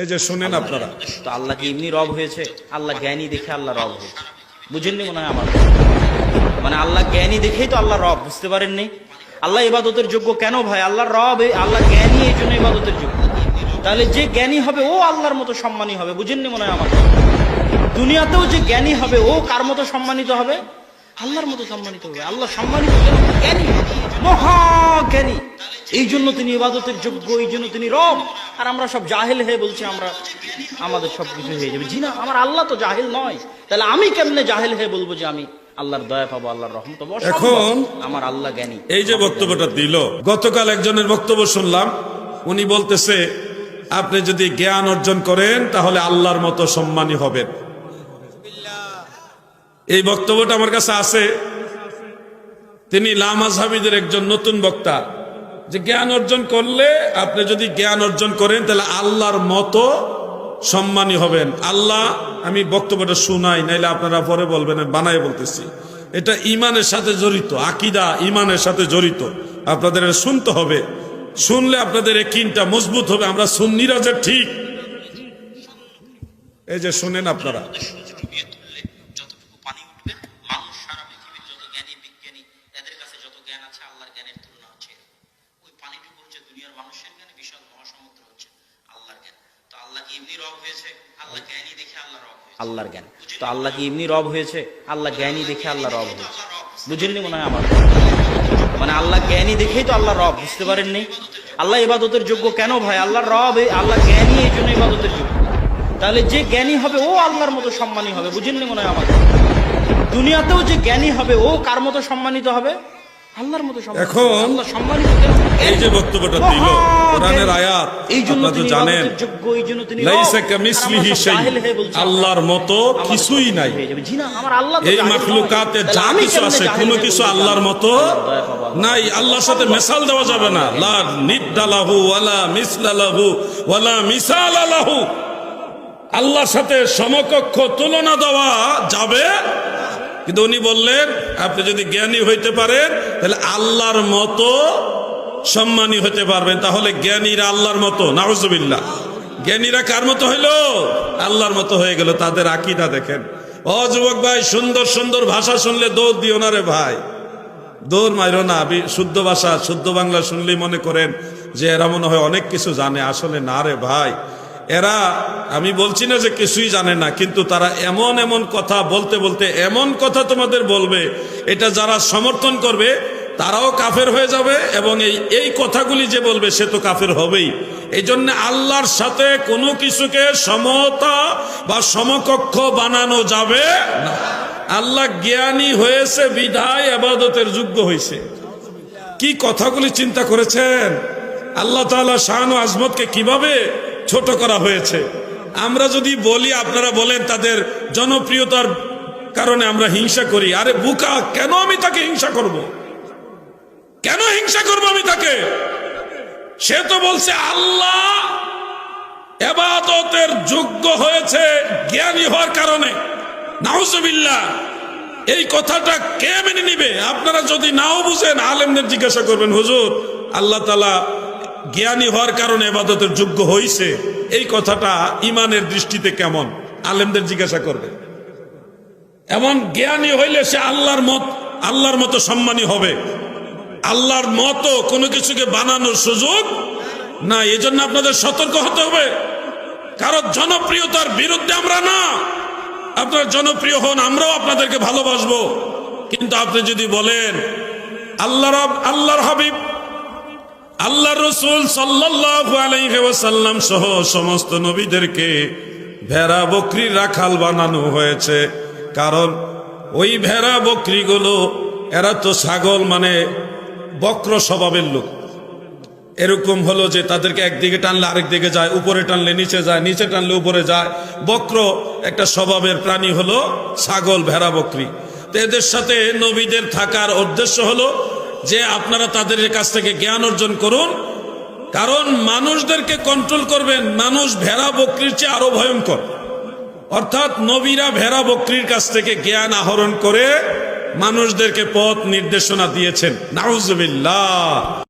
এই যে শুনেন আপনারা। তো আল্লাহ কি এমনি রব হয়েছে আল্লাহ জ্ঞানী দেখে আল্লাহ রব হয়েছে। বুঝেননি মনে হয় আমার? মানে আল্লাহ জ্ঞানী দেখেই তো আল্লাহ রব বুঝতে পারেননি? আল্লাহ ইবাদতের যোগ্য কেন ভাই? আল্লাহ রব আল্লাহ জ্ঞানী এই জন্য ইবাদতের যোগ্য। তাহলে যে জ্ঞানী হবে ও আল্লাহর মতো সম্মানী হবে বুঝেননি মনে হয় আমার? দুনিয়াতেও যে জ্ঞানী হবে ও কার মতো সম্মানিত হবে? আল্লাহর মতো সম্মানিত হবে। আল্লাহ সম্মানিত? জ্ঞানী মহা জ্ঞানী এই জন্য তিনি ইবাদতের যোগ্য এই জন্য তিনি রব। আর আমরা সব জাহেল হয়ে বলছি আমরা আমাদের সব কিছু হয়ে যাবে। জি না আমার আল্লাহ তো জাহেল নয়। তাহলে আমি কেমনে জাহেল হয়ে বলব যে আমি আল্লাহর দয়া পাবো আল্লাহর পাবো? এখন আমার আল্লাহ জ্ঞানী। এই যে বক্তব্যটা দিল গতকাল একজনের বক্তব্য শুনলাম। উনি বলতেছে আপনি যদি জ্ঞান অর্জন করেন তাহলে আল্লাহর মতো সম্মানী হবেন। এই বক্তব্যটা আমার কাছে আছে। তিনি লামাজহাবিদের একজন নতুন বক্তা। যে জ্ঞান অর্জন করলে আপনি যদি জ্ঞান অর্জন করেন, তাহলে আল্লাহর মতো সম্মানী হবেন। আল্লাহ, আমি বক্তব্যটা শুনাই, নাইলে আপনারা পরে বলবেন বানাই বলতেছি। এটা ইমানের সাথে জড়িত, আকিদা ইমানের সাথে জড়িত। আপনাদের শুনতে হবে। শুনলে আপনাদের একিনটা মজবুত হবে, আমরা সুন্নিরা যে ঠিক। এই যে শুনেন আপনারা। জ্ঞান আছে আল্লাহর জ্ঞানের তুলনা হচ্ছে ওই পানিটুকু হচ্ছে দুনিয়ার মানুষের জ্ঞান বিশাল মহাসমুদ্র হচ্ছে আল্লাহর জ্ঞান। তো আল্লাহ কি এমনি রব হয়েছে? আল্লাহ জ্ঞানী দেখে আল্লাহ রব আল্লাহর জ্ঞান। তো আল্লাহ কি এমনি রব হয়েছে? আল্লাহ জ্ঞানী দেখে আল্লাহ রব হয়েছে। বুঝেননি মনে হয় আমার মানে আল্লাহ জ্ঞানী দেখেই তো আল্লাহ রব বুঝতে পারেননি আল্লাহ ইবাদতের যোগ্য কেন ভাই? আল্লাহ রব আল্লাহ জ্ঞানী এই জন্য ইবাদতের যোগ্য। তাহলে যে জ্ঞানী হবে ও আল্লাহর মতো সম্মানী হবে। বুঝেননি মনে হয় আমার দুনিয়াতেও যে জ্ঞানী হবে ও কার মতো সম্মানিত হবে? আল্লাহর মতো এখন সম্মানিত এই যে বক্তব্যটা দিল কোরআনের আয়াত এই জন্য আপনারা তো জানেন যোগ্য এই জন্য তিনি লাইসা কামিসলিহি শাই। আল্লাহর মতো কিছুই নাই। আমার আল্লাহ এই মাখলুকাতে যা কিছু আছে কোনো কিছু আল্লাহর মতো। নাই। আল্লাহর সাথে মেসাল দেওয়া যাবে না। লা নিদ্দালাহু ওয়ালা মিসলালাহু ওয়ালা মিসালালাহু। আল্লাহর সাথে সমকক্ষ তুলনা দেওয়া যাবে কিন্তু উনি বললেন, আপনি যদি জ্ঞানী হইতে পারেন, তাহলে আল্লাহর মতো সম্মানী হতে পারবেন। তাহলে জ্ঞানীরা আল্লাহর মতো, নাউজুবিল্লাহ। জ্ঞানীরা কার মতো হইল? আল্লাহর মতো হয়ে গেল, তাদের আকিদা দেখেন। ও যুবক ভাই, সুন্দর সুন্দর ভাষা শুনলে দৌড় দিও না রে ভাই। দৌড় মাইরো না শুদ্ধ ভাষা, শুদ্ধ বাংলা শুনলেই মনে করেন যে এরা মনে হয় অনেক কিছু জানে। আসলে না রে ভাই এরা, আমি বলছি না যে কিছুই জানে না, কিন্তু তারা এমন এমন কথা বলতে বলতে এমন কথা তোমাদের বলবে, এটা যারা সমর্থন করবে, তারাও কাফের হয়ে যাবে এবং এই এই কথাগুলি যে বলবে সে তো কাফের হবেই। এই জন্য আল্লাহর সাথে কোনো কিছুকে সমতা বা সমকক্ষ বানানো যাবে না। আল্লাহ জ্ঞানী হয়েছে, বিধায়, আবাদতের যোগ্য হয়েছে কি কথাগুলি চিন্তা করেছেন? আল্লাহ তাআলা শাহান আজমতকে কীভাবে ছোট করা হয়েছে। আমরা যদি বলি, আপনারা বলেন তাদের জনপ্রিয়তার কারণে আমরা হিংসা করি। আরে বুকা, কেন আমি তাকে হিংসা করব? কেন হিংসা করব আমি তাকে? সে তো বলছে, আল্লাহ এবাদতের যোগ্য হয়েছে জ্ঞানী হওয়ার কারণে। নাউজুবিল্লাহ, এই কথাটা কে মেনে নিবে? আপনারা যদি নাও বুঝেন, আলেমদের জিজ্ঞাসা করবেন, হুজুর, আল্লাহ তালা জ্ঞানী হওয়ার কারণে এবাদতের যোগ্য হইছে। এই কথাটা ইমানের দৃষ্টিতে কেমন? আলেমদের জিজ্ঞাসা করবে। এমন জ্ঞানী হইলে সে আল্লাহর মত, আল্লাহর মতো সম্মানী হবে। আল্লাহর মতো কোনো কিছুকে বানানোর সুযোগ না এই জন্য আপনাদের সতর্ক হতে হবে। কারও জনপ্রিয়তার বিরুদ্ধে আমরা না। আপনার জনপ্রিয় হন, আমরাও আপনাদেরকে ভালোবাসবো। কিন্তু আপনি যদি বলেন, আল্লাহ আল্লাহর হাবিব আল্লাহ রসুল ওয়াসাল্লাম সহ সমস্ত নবীদেরকে ভেড়া বকরি রাখাল বানানো হয়েছে। কারণ ওই ভেড়া বকরিগুলো, এরা তো ছাগল মানে বক্র স্বভাবের লোক। এরকম হলো যে তাদেরকে একদিকে টানলে আরেক দিকে যায়, উপরে টানলে নিচে যায়, নিচে টানলে উপরে যায়। বক্র একটা স্বভাবের প্রাণী হলো ছাগল, ভেড়া, বকরি। তো এদের সাথে নবীদের থাকার উদ্দেশ্য হলো যে আপনারা তাদের কাছ থেকে জ্ঞান অর্জন করুন। কারণ মানুষদেরকে কন্ট্রোল করবেন, মানুষ ভেড়া বকরির চেয়ে আরও ভয়ঙ্কর। অর্থাৎ নবীরা ভেড়া বকরির কাছ থেকে জ্ঞান আহরণ করে মানুষদেরকে পথ নির্দেশনা দিয়েছেন। নাউজুবিল্লাহ।